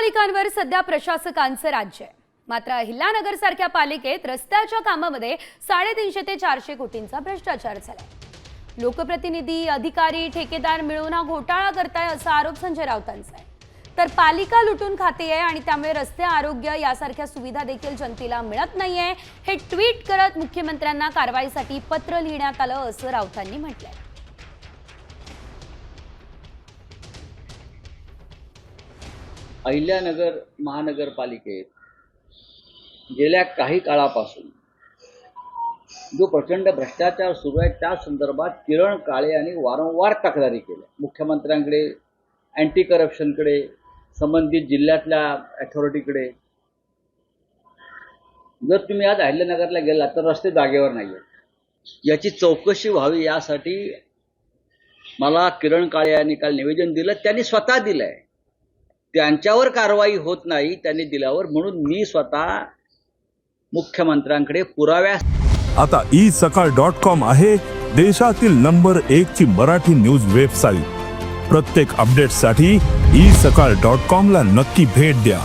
महापालिकांवर सध्या प्रशासकांचं राज्य आहे. मात्र अहिल्यानगर सारख्या पालिकेत रस्त्याच्या कामामध्ये साडेतीनशे ते चारशे कोटींचा भ्रष्टाचार झालाय. लोकप्रतिनिधी अधिकारी ठेकेदार मिळून हा घोटाळा करताय असा आरोप संजय राऊतांचा आहे. तर पालिका लुटून खाते आहे आणि त्यामुळे रस्ते आरोग्य यासारख्या सुविधा देखील जनतेला मिळत नाहीये हे ट्विट करत मुख्यमंत्र्यांना कारवाईसाठी पत्र लिहिण्यात आलं असं राऊतांनी म्हटलंय. अहिल्यानगर महानगरपालिकेत गेल्या काही काळापासून जो प्रचंड भ्रष्टाचार सुरू आहे त्या संदर्भात किरण काळे यांनी वारंवार तक्रारी केल्या. मुख्यमंत्र्यांकडे अँटी करप्शनकडे संबंधित जिल्ह्यातल्या अथॉरिटीकडे जर तुम्ही आज अहिल्यानगरला गेलात तर रस्ते जागेवर नाही आहेत याची चौकशी व्हावी यासाठी मला किरण काळे यांनी काल निवेदन दिलं. त्यांनी स्वतः दिलं आहे त्यांच्यावर कारवाई होत नाही त्यांनी दिल्यावर म्हणून मी स्वतः मुख्यमंत्र्यांकडे पुराव्या आता ई सकाळ डॉट कॉम आहे देशातील नंबर एक ची मराठी न्यूज वेबसाईट प्रत्येक अपडेटसाठी ई सकाळ डॉट कॉम ला नक्की भेट द्या.